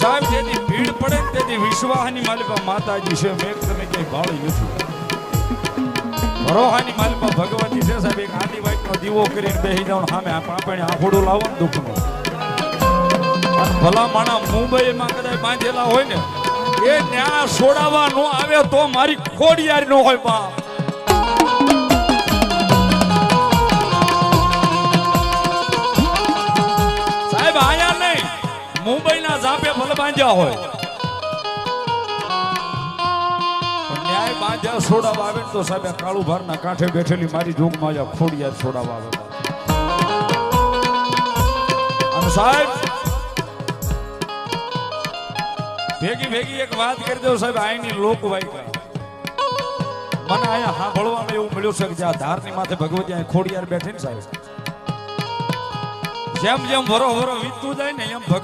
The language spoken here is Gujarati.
સાહેબ જેથી ભીડ પડે ને તેથી વિશ્વાસની માલિકા માતાજી છે. મેં તમે ક્યાંય ભાળી નથી. ભરોહાની માલિકા ભગવતી છે સાહેબ. એક આદિ વાઈટનો દીવો કરીને બેસી જાવ સામે આપણે આંખોડું લાવો ને દુઃખનું. અને ભલા માણા મુંબઈમાં કદાચ બાંધેલા હોય ને, એ ન્યા છોડાવવા નો આવે તો મારી ખોડિયારી નો હોય બાપ. સાહેબ, આયા નહીં. મુંબઈના ઝાપે ભલે બાંધ્યા હોય. ન્યાય બાંધ્યા છોડાવવા આવે તો સાહેબ કાળુ ભાર ના કાંઠે બેઠેલી મારી જોગમાં જા ખોડિયા છોડાવવા આવે. સાહેબ, ભેગી ભેગી એક વાત કરી દઉં સાહેબ અહીંની લોકવાયકા મને અહીંયા સાંભળવામાં એવું મળ્યું છે કે જ્યાં ધારની માથે ભગવતી અહીં ખોડિયાર બેઠી ને સાહેબ. જેમ જેમ વરો વરો વીતતું જાય ને એમ ભગવતી